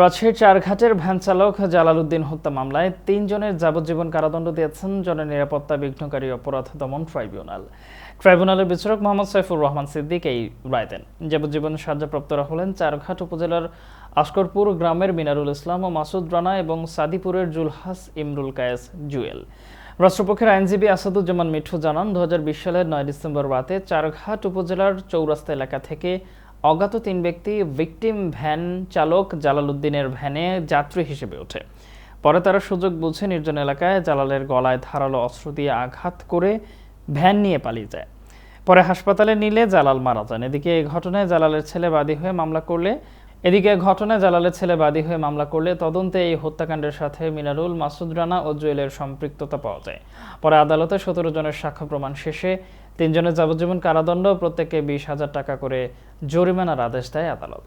রাজশাহীর চারঘাটের ভ্যান চালক জালাল উদ্দিন হত্যা মামলায় তিনজনের যাবজ্জীবন কারাদণ্ড দিয়েছেন জননিরাপত্তা বিঘ্নকারী অপরাধ দমন ট্রাইব্যুনাল। ট্রাইব্যুনালের বিচারক মোহাম্মদ সাইফুর রহমান সিদ্দিক এই রায় দেন। যাবজ্জীবন সাজাপ্রাপ্তরা হলেন চারঘাট উপজেলার আস্করপুর গ্রামের মিনারুল ইসলাম ও মাসুদ রানা এবং সাদিপুরের জুলহাস ইমরুল কায়েস জুয়েল। রাষ্ট্রপক্ষের আইনজীবী আসাদুজ্জামান মিঠু জানান দু হাজার বিশ সালের নয় ডিসেম্বর রাতে চারঘাট উপজেলার চৌরাস্তা এলাকা থেকে অজ্ঞাত তিন ব্যক্তি ভিকটিম ভ্যান চালক জালাল উদ্দিনের ভ্যানে যাত্রী হিসেবে ওঠে। পরে তারা সুযোগ বুঝে নির্জন এলাকায় জালালের গলায় ধারালো অস্ত্র দিয়ে আঘাত করে ভ্যান নিয়ে পালিয়ে যায়। পরে হাসপাতালে নিলে জালাল মারা যান। এদিকে এই ঘটনায় জালালের ছেলে বাদী হয়ে মামলা করলে এদিকে ঘটনায় জালালের ছেলে বাদী হয়ে মামলা করলে তদন্তে এই হত্যাকাণ্ডের সাথে মিনারুল, মাসুদ রানা ও জুয়েলের সম্পৃক্ততা পাওয়া যায়। পরে আদালতে সতেরো জনের সাক্ষ্য প্রমাণ শেষে তিনজনের যাবজ্জীবন কারাদণ্ড প্রত্যেককে বিশ হাজার টাকা করে জরিমানার আদেশ দেয় আদালত।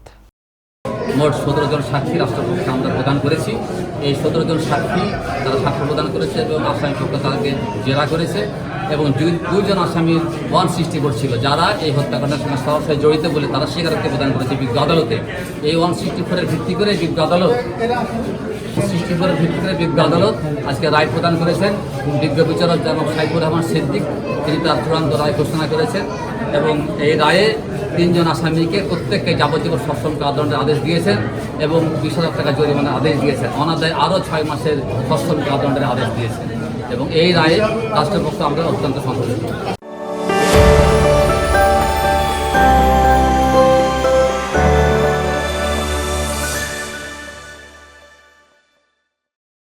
মোট সতেরো জন সাক্ষী রাষ্ট্রপক্ষে আমরা প্রদান করেছি। এই সতেরো জন সাক্ষী তারা সাক্ষ্য প্রদান করেছে এবং আসামি পক্ষ তাদেরকে জেরা করেছে এবং দুই- দুইজন আসামির ওয়ান সিক্সটি ছিল যারা এই হত্যাকাণ্ডের সঙ্গে সরাসরি জড়িত বলে তারা স্বীকারোক্তি প্রদান করেছে বিজ্ঞ আদালতে। এই ওয়ান সিক্সটি ফোরের ভিত্তি করে বিজ্ঞ আদালত সৃষ্টি করে ভিত্তি করে বিজ্ঞ আদালত আজকে রায় প্রদান করেছেন। বিজ্ঞ বিচারক জনাব সাইফুর রহমান সিদ্দিক, তিনি তার চূড়ান্ত রায় ঘোষণা করেছেন এবং এই রায়ে তিনজন আসামিকে প্রত্যেককে যাবজ্জীবন সশ্রম কারাদণ্ডের আদেশ দিয়েছেন এবং বিশ হাজার টাকা জরিমানা আদেশ দিয়েছেন। অনাদায় আরও ছয় মাসের সশ্রম কারাদণ্ডের আদেশ দিয়েছেন। এবং এই রায়ে রাষ্ট্রপক্ষ আমরা অত্যন্ত সন্তুষ্ট।